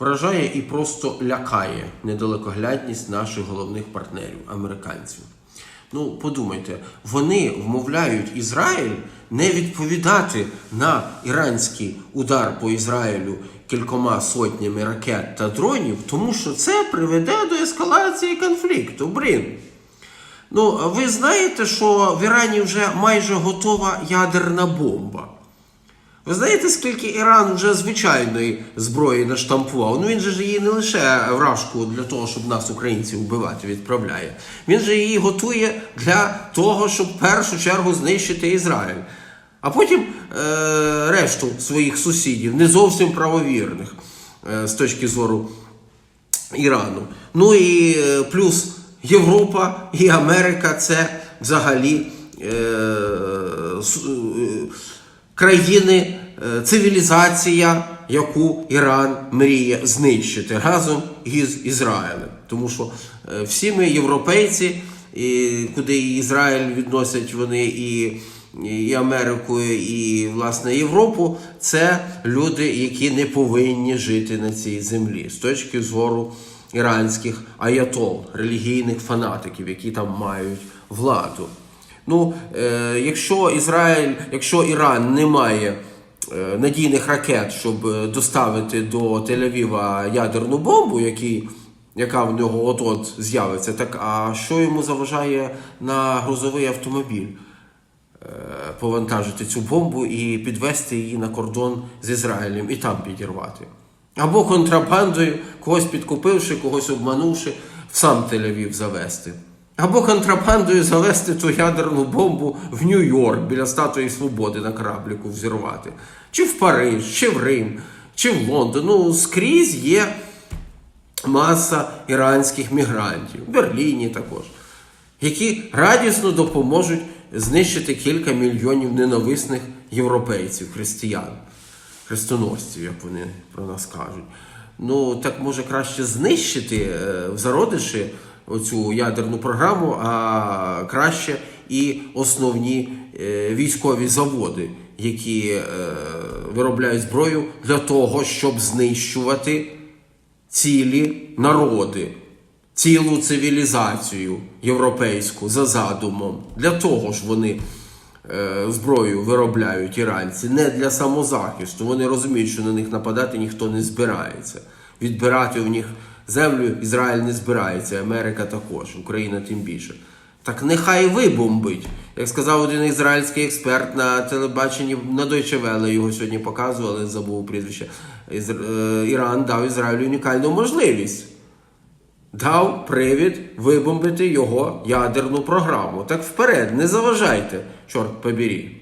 вражає і просто лякає недалекоглядність наших головних партнерів, американців. Ну, подумайте, вони вмовляють Ізраїль не відповідати на іранський удар по Ізраїлю кількома сотнями ракет та дронів, тому що це приведе до ескалації конфлікту. Брин. Ну, ви знаєте, що в Ірані вже майже готова ядерна бомба. Ви знаєте, скільки Іран вже звичайної зброї наштампував? Ну він же ж її не лише вражку для того, щоб нас, українців, вбивати, відправляє. Він же її готує для того, щоб в першу чергу знищити Ізраїль. А потім е- решту своїх сусідів, не зовсім правовірних е- з точки зору Ірану. Ну і е, плюс Європа і Америка це взагалі е, е, країни, цивілізація, яку Іран мріє знищити разом із Ізраїлем. Тому що е, всі ми європейці, і куди і Ізраїль відносять вони і. І Америку, і власне Європу це люди, які не повинні жити на цій землі з точки зору іранських аятол, релігійних фанатиків, які там мають владу. Ну, е, якщо Ізраїль, якщо Іран не має е, надійних ракет, щоб е, доставити до Тель-Авіва ядерну бомбу, який, яка в нього от-от з'явиться, так а що йому заважає на грузовий автомобіль? е, Повантажити цю бомбу і підвести її на кордон з Ізраїлем і там підірвати. Або контрабандою, когось підкупивши, когось обманувши, в сам Тель-Авів завести. Або контрабандою завести ту ядерну бомбу в Нью-Йорк біля статуї Свободи на корабліку взірвати. Чи в Париж, чи в Рим, чи в Лондон. Ну, скрізь є маса іранських мігрантів, в Берліні також, які радісно допоможуть знищити кілька мільйонів ненависних європейців, християн, хрестоносців, як вони про нас кажуть. Ну, так може краще знищити е, в зародиші оцю ядерну програму, а краще і основні е, військові заводи, які е, виробляють зброю для того, щоб знищувати цілі народи, цілу цивілізацію європейську за задумом. Для того ж вони е, зброю виробляють іранці, не для самозахисту. Вони розуміють, що на них нападати ніхто не збирається. Відбирати у них землю Ізраїль не збирається, Америка також, Україна тим більше. Так нехай вибомбить. Як сказав один ізраїльський експерт на телебаченні на Deutsche Welle, його сьогодні показували, забув прізвище. Е, Іран дав Ізраїлю унікальну можливість. Дав привід вибомбити його ядерну програму. Так вперед, не заважайте, чорт побері.